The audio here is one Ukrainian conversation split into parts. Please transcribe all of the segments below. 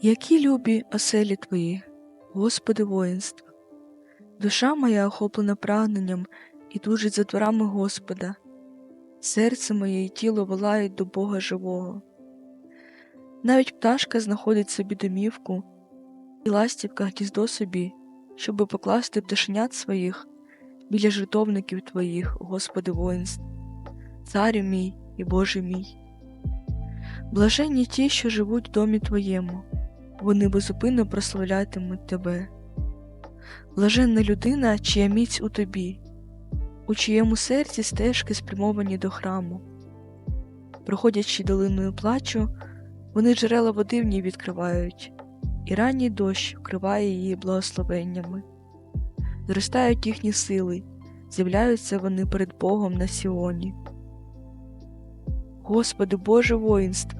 Які любі оселі твої, Господи воїнства! Душа моя охоплена прагненням і тужить за творами Господа, серце моє і тіло волають до Бога живого. Навіть пташка знаходить собі домівку, і ластівка гніздо собі, щоби покласти пташенят своїх біля жертовників твоїх, Господи воїнств, Царю мій і Боже мій. Блаженні ті, що живуть в домі Твоєму, вони безупинно прославлятимуть Тебе. Блаженна людина, чия міць у тобі, у чиєму серці стежки спрямовані до храму. Проходячи долиною плачу, вони джерела води в ній відкривають, і ранній дощ вкриває її благословеннями. Зростають їхні сили, з'являються вони перед Богом на Сіоні. Господи Боже воїнств,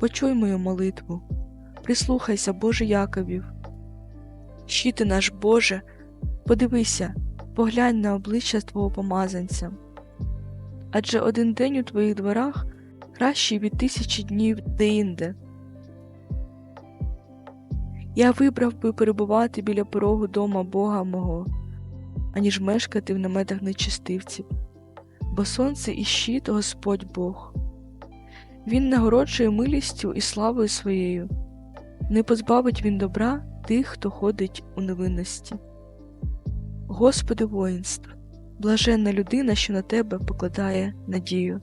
почуй мою молитву, прислухайся, Боже Яковів. Щити наш Боже, подивися, поглянь на обличчя Твого помазанця. Адже один день у твоїх дворах кращий від тисячі днів деінде. Я вибрав би перебувати біля порогу дома Бога мого, аніж мешкати в наметах нечистивців, бо сонце і щит Господь Бог. Він нагороджує милістю і славою своєю, не позбавить він добра тих, хто ходить у невинності. Господи воїнств, блаженна людина, що на тебе покладає надію.